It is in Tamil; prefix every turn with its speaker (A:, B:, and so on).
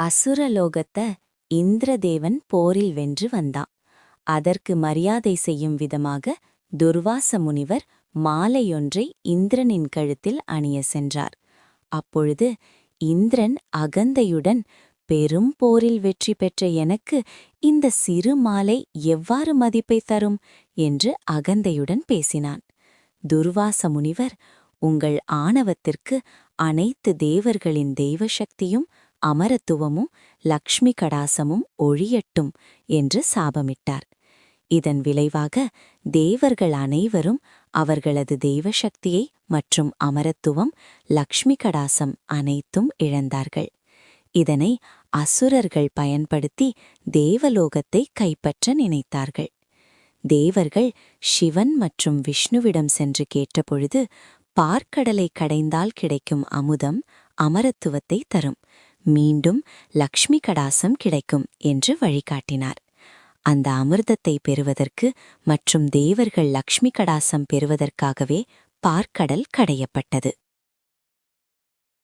A: அசுரலோகத்த இந்திரதேவன் போரில் வென்று வந்தான். அதற்கு மரியாதை செய்யும் விதமாக துர்வாச முனிவர் மாலையொன்றை இந்திரனின் கழுத்தில் அணிய சென்றார். அப்பொழுது இந்திரன் அகந்தையுடன் பெரும் போரில் வெற்றி பெற்ற எனக்கு இந்த சிறு மாலை எவ்வாறு மதிப்பை தரும் என்று அகந்தையுடன் பேசினான். துர்வாச முனிவர் உங்கள் ஆணவத்திற்கு அனைத்து தேவர்களின் தெய்வ சக்தியும் அமரத்துவமும் லக்ஷ்மி கடாசமும் ஒழியட்டும் என்று சாபமிட்டார். இதன் விளைவாக தேவர்கள் அனைவரும் அவர்களது தெய்வ சக்தியை மற்றும் அமரத்துவம் லக்ஷ்மி கடாசம் அனைத்தும் இழந்தார்கள். இதனை அசுரர்கள் பயன்படுத்தி தேவலோகத்தை கைப்பற்ற நினைத்தார்கள். தேவர்கள் சிவன் மற்றும் விஷ்ணுவிடம் சென்று கேட்டபொழுது பார்க்கடலை கடைந்தால் கிடைக்கும் அமுதம் அமரத்துவத்தை தரும். மீண்டும் லக்ஷ்மி கடாசம் கிடைக்கும் என்று வழிகாட்டினார். அந்த அமிர்தத்தை பெறுவதற்கு மற்றும் தேவர்கள் லக்ஷ்மி கடாசம் பெறுவதற்காகவே பார்க்கடல் கடையப்பட்டது.